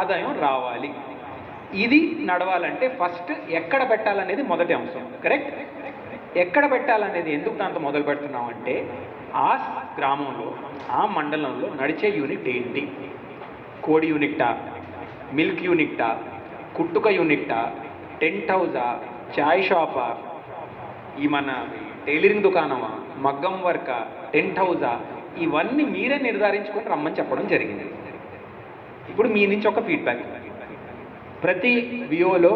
ఆదాయం రావాలి. ఇది నడవాలంటే ఫస్ట్ ఎక్కడ పెట్టాలనేది మొదటి అంశం. కరెక్ట్ ఎక్కడ పెట్టాలనేది ఎందుకు దాంతో మొదలు పెడుతున్నాం అంటే ఆ గ్రామంలో ఆ మండలంలో నడిచే యూనిట్ ఏంటి? కోడి యూనిట్టా మిల్క్ యూనిట్టా కుట్టుక యూనిట్టా టెంట్ హౌజా? చాయ్ షాపా? ఈ మన టైలరింగ్ దుకాణమా? మగ్గం వర్క? టెంట్ హౌజా? ఇవన్నీ మీరే నిర్ధారించుకొని రమ్మని చెప్పడం జరిగింది. ఇప్పుడు మీ నుంచి ఒక ఫీడ్బ్యాక్ ప్రతి వియోలో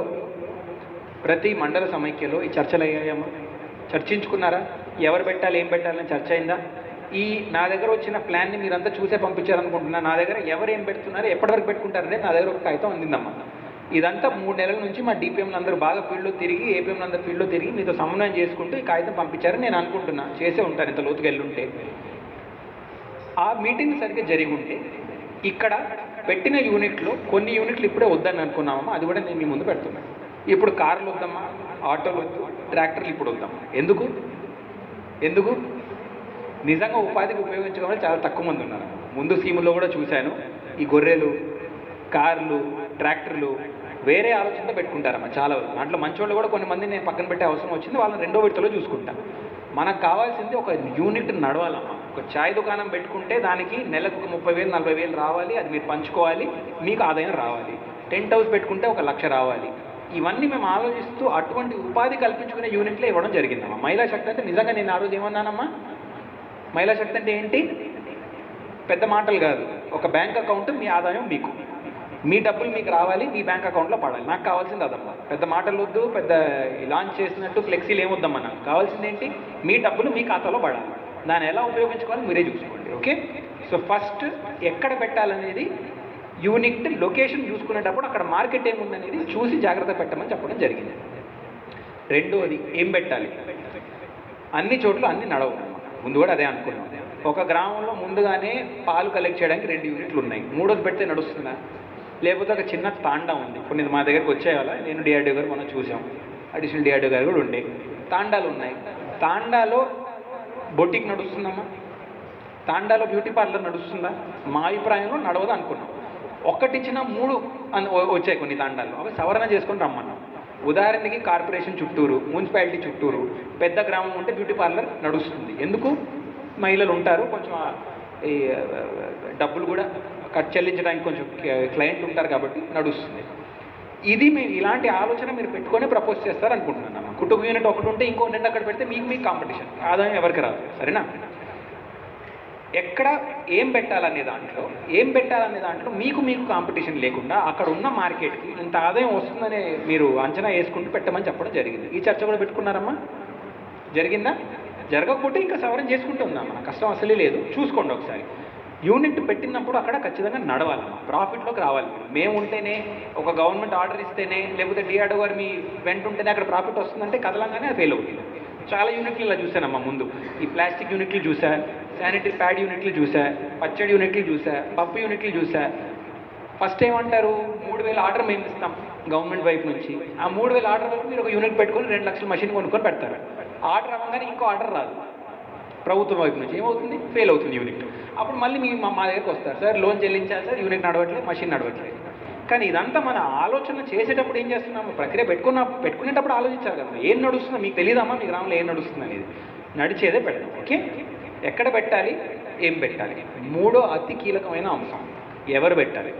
ప్రతి మండల సమైక్యలో ఈ చర్చలు అయ్యాయమ్మా చర్చించుకున్నారా? ఎవరు పెట్టాలి ఏం పెట్టాలని చర్చ అయిందా? ఈ నా దగ్గర వచ్చిన ప్లాన్ని మీరంతా చూసే పంపించారనుకుంటున్నా. నా దగ్గర ఎవరు ఏం పెడుతున్నారు ఎప్పటివరకు పెట్టుకుంటారనే నా దగ్గర ఒక కాగితం అందిందమ్మా. ఇదంతా మూడు నెలల నుంచి మా డిపిఎంలు అందరూ బాగా ఫీల్డ్లో తిరిగి ఏపీఎంలు అందరూ ఫీల్డ్లో తిరిగి మీతో సమన్వయం చేసుకుంటూ ఈ కాగితం పంపించారని నేను అనుకుంటున్నా. చేసే ఉంటాను ఇంత లోతుగా వెళ్ళుంటే ఆ మీటింగ్ సరిగ్గా జరిగి ఉంటే ఇక్కడ పెట్టిన యూనిట్లో కొన్ని యూనిట్లు ఇప్పుడే వద్దని అనుకున్నామమ్మా అది కూడా నేను మీ ముందు పెడుతున్నాను ఇప్పుడు కార్లు వద్దమ్మా ఆటోలు వద్దు ట్రాక్టర్లు ఇప్పుడు వద్దమ్మా. ఎందుకు? ఎందుకు? నిజంగా ఉపాధికి ఉపయోగించుకోవాలి చాలా తక్కువ మంది ఉన్నారు. ముందు స్కీముల్లో కూడా చూశాను. ఈ గొర్రెలు కార్లు ట్రాక్టర్లు వేరే ఆలోచనతో పెట్టుకుంటారమ్మా చాలా వరకు. దాంట్లో మంచోళ్ళు కూడా కొన్ని మంది నేను పక్కన పెట్టే అవసరం వచ్చింది వాళ్ళని రెండో విడతలో చూసుకుంటాను మనకు కావాల్సింది ఒక యూనిట్ నడవాలమ్మా. ఒక చాయ్ దుకాణం పెట్టుకుంటే దానికి నెలకు ఒక ముప్పై వేలు నలభై వేలు రావాలి అది మీరు పంచుకోవాలి మీకు ఆదాయం రావాలి. టెంట్ హౌస్ పెట్టుకుంటే ఒక లక్ష రావాలి. ఇవన్నీ మేము ఆలోచిస్తూ అటువంటి ఉపాధి కల్పించుకునే యూనిట్లే ఇవ్వడం జరిగిందమ్మా. మహిళా శక్తి అంటే నిజంగా నేను ఆ రోజు ఏమన్నానమ్మా? మహిళా శక్తి అంటే ఏంటి? పెద్ద మాటలు కాదు. ఒక బ్యాంక్ అకౌంట్ మీ ఆదాయం మీకు. మీ డబ్బులు మీకు రావాలి మీ బ్యాంక్ అకౌంట్లో పడాలి. నాకు కావాల్సింది అదమ్మా. పెద్ద మాటలు వద్దు పెద్ద లాంచ్ చేసినట్టు ఫ్లెక్సీలు ఏమొద్దమ్మా నాకు. కావాల్సింది ఏంటి? మీ డబ్బులు మీ ఖాతాలో పడాలి. దాన్ని ఎలా ఉపయోగించుకోవాలి మీరే చూసుకోండి ఓకే? సో ఫస్ట్ ఎక్కడ పెట్టాలనేది? యూనిట్ లొకేషన్ చూసుకునేటప్పుడు అక్కడ మార్కెట్ ఏముందనేది చూసి జాగ్రత్త పెట్టమని చెప్పడం జరిగింది. రెండోది ఏం పెట్టాలి? అన్ని చోట్ల అన్ని నడవు. ముందు కూడా అదే అనుకున్నాం. ఒక గ్రామంలో ముందుగానే పాలు కలెక్ట్ చేయడానికి రెండు యూనిట్లు ఉన్నాయి. మూడోది పెడితే నడుస్తుందా? లేకపోతే ఒక చిన్న తాండా ఉంది. కొన్ని మా దగ్గరకు వచ్చేవాళ్ళ. నేను డిఆర్డీఓ గారు మనం చూసాం. అడిషనల్ డిఆర్డీఓ గారు కూడా ఉండే. తాండాలు ఉన్నాయి. తాండాలో బొటిక్ నడుస్తుందమ్మా. తాండాలో బ్యూటీ పార్లర్ నడుస్తుందా? మా అభిప్రాయంలో నడవదు అనుకున్నాం. ఒక్కటిచ్చిన మూడు అన్- వచ్చాయి కొన్ని తాండాలు అవి సవరణ చేసుకొని రమ్మన్నాం. ఉదాహరణకి కార్పొరేషన్ చుట్టూరు మున్సిపాలిటీ చుట్టూరు పెద్ద గ్రామం ఉంటే బ్యూటీ పార్లర్ నడుస్తుంది. ఎందుకు? మహిళలు ఉంటారు. కొంచెం ఈ డబ్బులు కూడా కట్ చెల్లించడానికి కొంచెం క్లయింట్లు ఉంటారు కాబట్టి నడుస్తుంది. ఇది మీరు ఇలాంటి ఆలోచన మీరు పెట్టుకొని ప్రపోజ్ చేస్తారు అనుకుంటున్నాను కుటుంబ యూనిట్ ఒకటి ఉంటే ఇంకో రెండు అక్కడ పెడితే మీకు మీకు కాంపిటీషన్ ఆదాయం ఎవరికి రాదు సరేనా? ఎక్కడ ఏం పెట్టాలనే దాంట్లో ఏం పెట్టాలనే దాంట్లో మీకు మీకు కాంపిటీషన్ లేకుండా అక్కడ ఉన్న మార్కెట్కి ఇంత ఆదాయం వస్తుందనే మీరు అంచనా వేసుకుంటూ పెట్టమని చెప్పడం జరిగింది. ఈ చర్చ కూడా పెట్టుకున్నారమ్మా? జరిగిందా? జరగకపోతే ఇంకా సవరణ చేసుకుంటూ మన కష్టం అసలే లేదు. చూసుకోండి ఒకసారి. యూనిట్ పెట్టినప్పుడు అక్కడ ఖచ్చితంగా నడవాలి ప్రాఫిట్లోకి రావాలి మేము ఉంటేనే ఒక గవర్నమెంట్ ఆర్డర్ ఇస్తేనే లేకపోతే డిఆర్డో గారు మీ వెంట ఉంటేనే అక్కడ ప్రాఫిట్ వస్తుందంటే కదలంగానే అది ఫెయిల్ అవుతుంది. చాలా యూనిట్లు ఇలా చూశానమ్మా ముందు. ఈ ప్లాస్టిక్ యూనిట్లు చూసా శానిటరీ ప్యాడ్ యూనిట్లు చూసా పచ్చడి యూనిట్లు చూసా పప్పు యూనిట్లు చూసా ఫస్ట్ ఏమంటారు? మూడు వేల ఆర్డర్ మేము ఇస్తాం గవర్నమెంట్ వైపు నుంచి. ఆ మూడు వేల ఆర్డర్ వరకు మీరు ఒక యూనిట్ పెట్టుకొని రెండు లక్షల మషిన్ కొనుక్కొని పెడతారు. ఆర్డర్ అవ్వగానే ఇంకో ఆర్డర్ రాదు. ప్రభుత్వం వైపు నుంచి ఏమవుతుంది? ఫెయిల్ అవుతుంది యూనిట్ అప్పుడు మళ్ళీ మీ మా దగ్గరికి వస్తారు. సార్ లోన్ చెల్లించాలి సార్ యూనిట్ నడవట్లేదు మషిన్ నడవట్లేదు. కానీ ఇదంతా మన ఆలోచన చేసేటప్పుడు ఏం చేస్తున్నాము? ప్రక్రియ పెట్టుకున్న పెట్టుకునేటప్పుడు ఆలోచించాలి కదా. ఏం నడుస్తుందో మీకు తెలియదమ్మా మీ గ్రామంలో ఏం నడుస్తుంది అనేది. నడిచేదే పెడదాం ఓకే? ఎక్కడ పెట్టాలి? ఏం పెట్టాలి? మూడో అతి కీలకమైన అంశం. ఎవరు పెట్టాలి?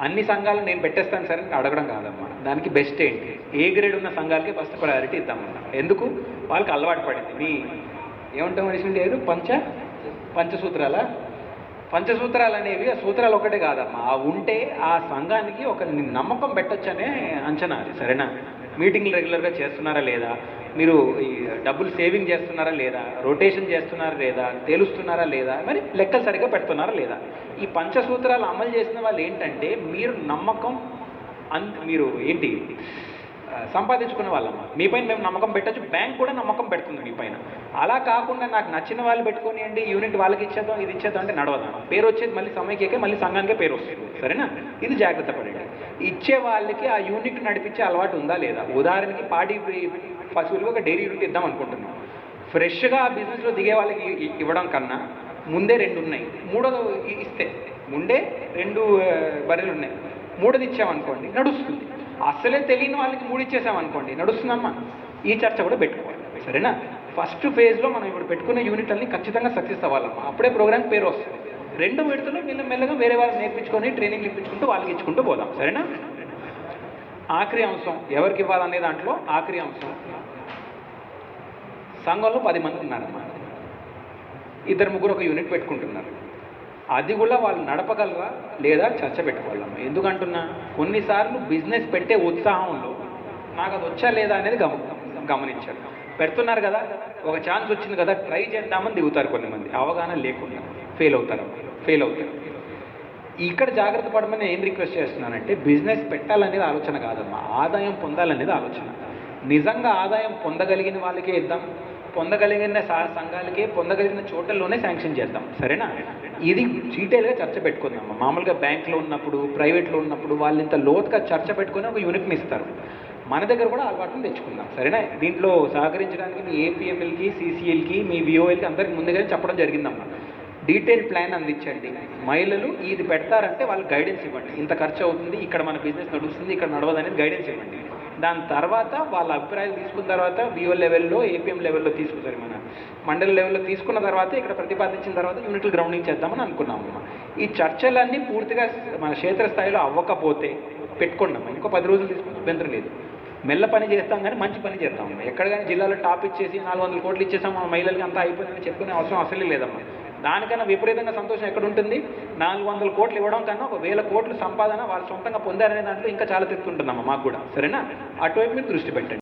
అన్ని సంఘాలు నేను పెట్టేస్తాను సరే అడగడం కాదమ్మా. దానికి బెస్ట్ ఏంటి? ఏ గ్రేడ్ ఉన్న సంఘాలకి ఫస్ట్ ప్రయారిటీ ఇద్దామన్నా. ఎందుకు? వాళ్ళకి అలవాటు పడింది. మీ ఏమంటాం మనిషి లేరు పంచ పంచసూత్రాల? పంచసూత్రాలు అనేవి ఆ సూత్రాలు ఒకటే కాదమ్మా. ఆ ఉంటే ఆ సంఘానికి ఒక నమ్మకం పెట్టొచ్చనే అంచనా అది సరేనా? మీటింగ్లు రెగ్యులర్గా చేస్తున్నారా లేదా? మీరు ఈ డబ్బులు సేవింగ్ చేస్తున్నారా లేదా? రొటేషన్ చేస్తున్నారా లేదా? తేలుస్తున్నారా లేదా? మరి లెక్కలు సరిగ్గా పెడుతున్నారా లేదా? ఈ పంచసూత్రాలు అమలు చేసిన వాళ్ళు ఏంటంటే మీరు నమ్మకం అన్ మీరు ఏంటి? సంపాదించుకునే వాళ్ళమ్మ. మీ పైన మేము నమ్మకం పెట్టచ్చు. బ్యాంక్ కూడా నమ్మకం పెడుతుంది మీ పైన. అలా కాకుండా నాకు నచ్చిన వాళ్ళు పెట్టుకోనియండి యూనిట్ వాళ్ళకి ఇచ్చేద్దాం ఇది ఇచ్చేద్దాం అంటే నడవదాం పేరు వచ్చేది మళ్ళీ సమయకే మళ్ళీ సంఘానికే పేరు వస్తుంది. సరేనా? ఇది జాగ్రత్త పడండి. ఇచ్చే వాళ్ళకి ఆ యూనిట్ నడిపించే అలవాటు ఉందా లేదా? ఉదాహరణకి పాడి పశువులకు ఒక డైరీ యూనిట్ ఇద్దాం అనుకుంటున్నాం. ఫ్రెష్గా ఆ బిజినెస్లో దిగే వాళ్ళకి ఇవ్వడం కన్నా ముందే రెండు ఉన్నాయి. మూడోది ఇస్తే. ముందే రెండు బర్రెలు ఉన్నాయి. మూడోది ఇచ్చామనుకోండి నడుస్తుంది. అసలే తెలియని వాళ్ళకి మూడు ఇచ్చేసామనుకోండి నడుస్తుందమ్మా. ఈ చర్చ కూడా పెట్టుకోవాలి. సరేనా? ఫస్ట్ ఫేజ్లో మనం ఇప్పుడు పెట్టుకున్న యూనిట్ ఖచ్చితంగా సక్సెస్ అవ్వాలమ్మా. అప్పుడే ప్రోగ్రామ్ పేరు వస్తుంది. రెండు విడతలో మెల్ల మెల్లగా వేరే వాళ్ళని నేర్పించుకొని ట్రైనింగ్ ఇప్పించుకుంటూ వాళ్ళకి ఇచ్చుకుంటూ పోదాం. సరేనా? ఆఖరి అంశం ఎవరికి ఇవ్వాలనే దాంట్లో ఆఖరి అంశం. సంఘంలో పది మంది ఉన్నారమ్మా. ఇద్దరు ముగ్గురు ఒక యూనిట్ పెట్టుకుంటున్నారు. అది కూడా వాళ్ళు నడపగలరా లేదా చర్చ పెట్టుకోవాలమ్మా ఎందుకంటున్నా కొన్నిసార్లు బిజినెస్ పెట్టే ఉత్సాహంలో నాకు అది వచ్చా లేదా అనేది గమ గమనించారు పెడుతున్నారు కదా ఒక ఛాన్స్ వచ్చింది కదా ట్రై చేద్దామని దిగుతారు కొంతమంది. అవగాహన లేకుండా ఫెయిల్ అవుతారు ఫెయిల్ అవుతారు. ఇక్కడ జాగ్రత్త పడమని ఏం రిక్వెస్ట్ చేస్తున్నానంటే బిజినెస్ పెట్టాలనేది ఆలోచన కాదమ్మా. ఆదాయం పొందాలనేది ఆలోచన. నిజంగా ఆదాయం పొందగలిగిన వాళ్ళకే ఇద్దాం. పొందగలిగిన సా- సంఘాలకే పొందగలిగిన చోటల్లోనే శాంక్షన్ చేద్దాం. సరేనా? ఇది డీటెయిల్గా చర్చ పెట్టుకుందాం. మామూలుగా బ్యాంక్లో ఉన్నప్పుడు ప్రైవేట్లో ఉన్నప్పుడు వాళ్ళు ఇంత లోతుగా చర్చ పెట్టుకొని ఒక యూనిట్ని ఇస్తారు. మన దగ్గర కూడా అలవాటును తెచ్చుకుందాం. సరేనా? దీంట్లో సహకరించడానికి మీ ఏపీఎంఎల్కి సీసీఎల్కి మీ విఓఎల్కి అందరికి ముందుగానే చెప్పడం జరిగిందమ్మా. డీటెయిల్ ప్లాన్ అందించండి. మహిళలు ఇది పెడతారంటే వాళ్ళు గైడెన్స్ ఇవ్వండి. ఇంత ఖర్చు అవుతుంది ఇక్కడ మన బిజినెస్ నడుస్తుంది ఇక్కడ నడవదు అనేది గైడెన్స్ ఇవ్వండి. దాని తర్వాత వాళ్ళ అభిప్రాయాలు తీసుకున్న తర్వాత విఓ లెవెల్లో ఏపీఎం లెవెల్లో తీసుకుంటారు మన. మండల లెవెల్లో తీసుకున్న తర్వాత ఇక్కడ ప్రతిపాదించిన తర్వాత యూనిట్లు గ్రౌండింగ్ చేద్దామని అనుకున్నాము ఈ చర్చలన్నీ పూర్తిగా మన క్షేత్రస్థాయిలో అవ్వకపోతే పెట్టుకున్నాము ఇంకో పది రోజులు తీసుకుని అభ్యంతరం లేదు. మెల్ల పని చేస్తాం కానీ మంచి పని చేస్తాం ఎక్కడ కానీ జిల్లాలో టాప్ ఇచ్చేసి నాలుగు వందల కోట్లు ఇచ్చేసాం మన మహిళలకి అంతా అయిపోయిందని చెప్పుకునే అవసరం అసలే లేదమ్మా. దానికన్నా విపరీతంగా సంతోషం ఎక్కడ ఉంటుంది? నాలుగు వందల కోట్లు ఇవ్వడం కన్నా ఒక వేల కోట్లు సంపాదన వాళ్ళు సొంతంగా పొందారనే దాంట్లో ఇంకా చాలా తెస్తుంటుందమ్మా మాకు కూడా. సరేనా? అటువైపు మీరు దృష్టి పెట్టండి.